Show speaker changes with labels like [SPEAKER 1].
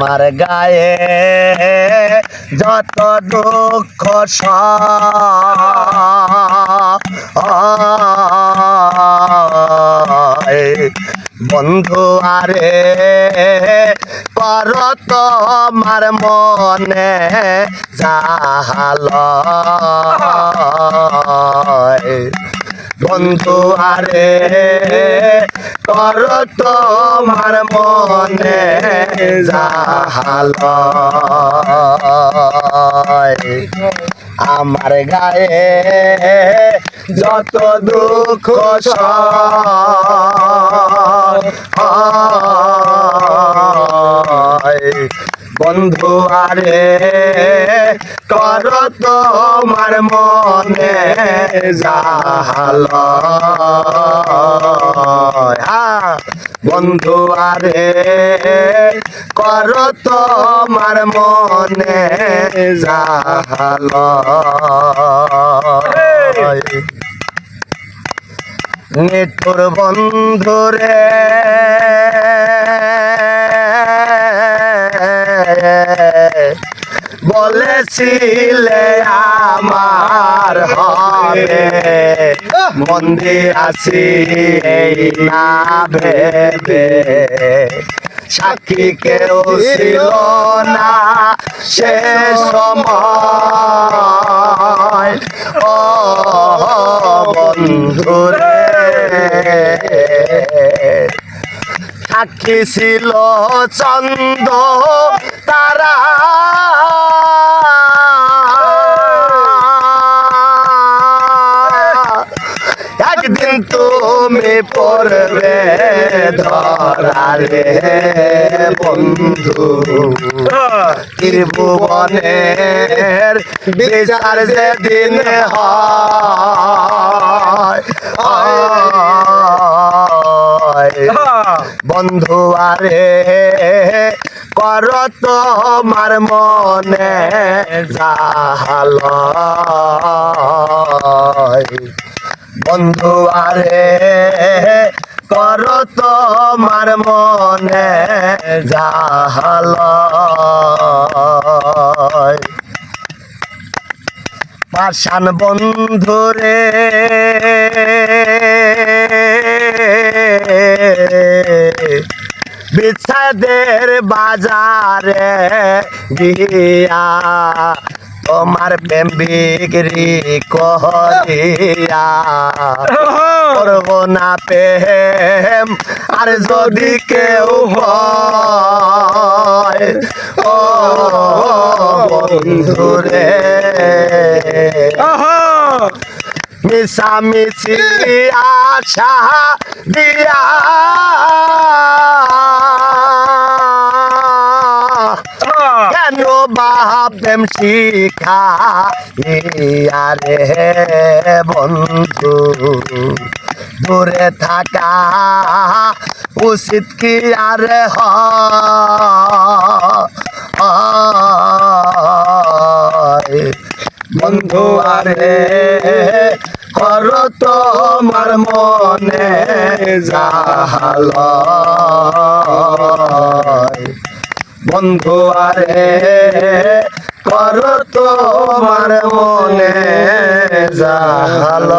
[SPEAKER 1] আমার গায়ে যত দুঃখ বন্ধু আরে কর তোমার মনে জাহাল বন্ধু আরে কর তোমার মনে জাহাল আমার গায়ে যত দুঃখ সয়, বন্ধু আরে কর তোমার মনে জাহাল। হ্যাঁ, বন্ধু আরে কর তোমার মনে জাহাল। নিঠুর বন্ধুরে বলেছিলে আমার হবে মন্দির আছি এই না ভেবে। সাক্ষী কেউ ছিল না সে সময়। ও বন্ধুরে সাক্ষী ছিল চন্দ তারা। একদিন তুমি পড়বে ধরারে বন্ধু। ত্রিভুবনের বিচার যেদিন হয় বন্ধু আরে কর তোমার মনে জাহাল বন্ধু আরে কর তোমার মনে জাহাল পাশান বন্ধুরে বিচ্ছেদের বাজারে গিয়া তোমার প্রেম বিক্রি করিয়া করব না প্রেম আর যদি কেউ ও বন্ধুরে। মিশামিশি আশা দিয়া বাপেম শিখা ইয়ারে বন্ধু। দূরে থাকা উচিত কি আরে হয় বন্ধু আরে, কর তোমার মনে জাহাল বন্ধু আরে কর তোমার মনে জাহাল